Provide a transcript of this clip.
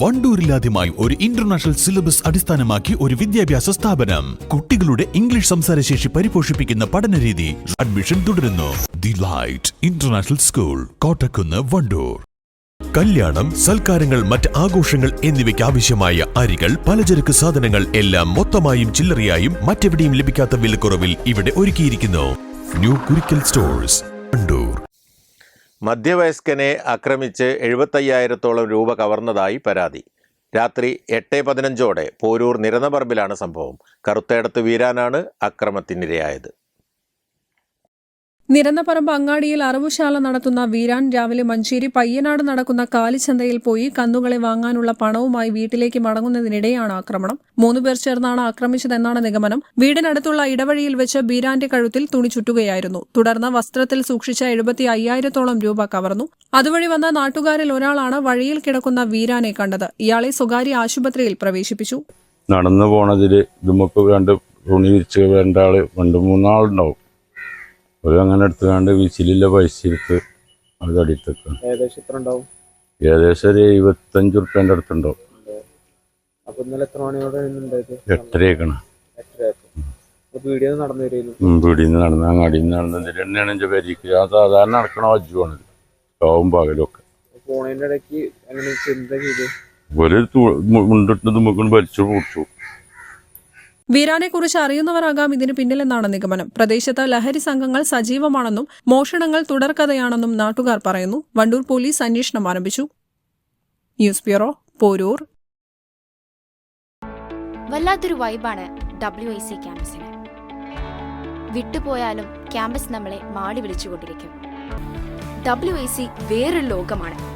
വണ്ടൂരിലാദ്യമായി ഒരു international syllabus അടിസ്ഥാനമാക്കി ഒരു വിദ്യാഭ്യാസ സ്ഥാപനം. കുട്ടികളുടെ ഇംഗ്ലീഷ് സംസാരശേഷി പരിപോഷിപ്പിക്കുന്ന പഠനരീതി അഡ്മിഷൻ തുടരുന്നു. The Light International School Kottakkunnu Wandoor. കല്യാണം സൽക്കാരങ്ങൾ മറ്റ് ആഘോഷങ്ങൾ എന്നിവയ്ക്ക് ആവശ്യമായ അരികൾ പലചരക്ക് സാധനങ്ങൾ എല്ലാം മൊത്തമായും ചില്ലറയായും മറ്റെവിടെയും ലഭിക്കാത്ത വിലക്കുറവിൽ ഇവിടെ ഒരുക്കിയിരിക്കുന്നു. New Kurikkal Stores Wandoor. മധ്യവയസ്കനെ ആക്രമിച്ച് എഴുപത്തയ്യായിരത്തോളം രൂപ കവർന്നതായി പരാതി. രാത്രി എട്ട് പതിനഞ്ചോടെ പോരൂർ നിരന്നപറമ്പിലാണ് സംഭവം. കറുത്തേടത്ത് വീരാനാണ് അക്രമത്തിനിരയായത്. നിരന്നപറമ്പ് അങ്ങാടിയിൽ അറവുശാല നടത്തുന്ന വീരാൻ രാവിലെ മഞ്ചേരി പയ്യനാട് നടക്കുന്ന കാലിച്ചന്തയിൽ പോയി കന്നുകളെ വാങ്ങാനുള്ള പണവുമായി വീട്ടിലേക്ക് മടങ്ങുന്നതിനിടെയാണ് ആക്രമണം. മൂന്നുപേർ ചേർന്നാണ് ആക്രമിച്ചതെന്നാണ് നിഗമനം. വീടിനടുത്തുള്ള ഇടവഴിയിൽ വെച്ച് ബീരാന്റെ കഴുത്തിൽ തുണി ചുറ്റുകയായിരുന്നു. തുടർന്ന് വസ്ത്രത്തിൽ സൂക്ഷിച്ച എഴുപത്തി അയ്യായിരത്തോളം രൂപ കവർന്നു. അതുവഴി വന്ന നാട്ടുകാരിൽ ഒരാളാണ് വഴിയിൽ കിടക്കുന്ന വീരാനെ കണ്ടത്. ഇയാളെ സ്വകാര്യ ആശുപത്രിയിൽ പ്രവേശിപ്പിച്ചു. നടന്നു പോണതിൽ ഇതുമൊക്കെ രണ്ട് തുണി വിരിച്ച് രണ്ടാൾ രണ്ട് മൂന്നാളുണ്ടാവും. ഒരു അങ്ങനെ എടുത്തുകൊണ്ട് വിസിലില്ല പൈസ എടുത്ത് അത് അടിയിട്ടേക്ക് ഏകദേശം എത്ര ഉണ്ടാവും? ഏകദേശം ഒരു എഴുപത്തഞ്ച് ഉറുപ്പ്യന്റെ അടുത്തുണ്ടാവും. അപ്പൊ ഇന്നലെ എത്ര മണിയോടെ അപ്പൊ വീഡിയോ നടന്നു നടന്ന് അങ്ങാടിയിൽ നിന്ന് നടന്നത് തന്നെയാണ് എന്റെ പേരിക്ക്. ഞാൻ സാധാരണ നടക്കണ വജ്ജുവാണ് കാവും പകലൊക്കെ ഫോണിന്റെ ഇടയ്ക്ക് അങ്ങനെ ചിന്ത ചെയ്ത്? ഒരു മുണ്ടിട്ട് നമുക്ക് വലിച്ചു പൂച്ചു വീരാനെക്കുറിച്ച് അറിയുന്നവരാകാം ഇതിന് പിന്നിലെന്നാണ് നിഗമനം. പ്രദേശത്ത് ലഹരി സംഘങ്ങൾ സജീവമാണെന്നും മോഷണങ്ങൾ തുടർക്കഥയാണെന്നും നാട്ടുകാർ പറയുന്നു. വണ്ടൂർ പോലീസ് അന്വേഷണം ആരംഭിച്ചു. News bureau Porur. വല്ലാത്തൊരു വൈബാണ് ഡബ്ല്യു ഐ സി ക്യാമ്പസിന്. വിട്ടുപോയാലും ക്യാമ്പസ് നമ്മളെ മാടി വിളിച്ചുകൊണ്ടിരിക്കും. ഡബ്ല്യു ഐ സി വേറൊരു ലോകമാണ്.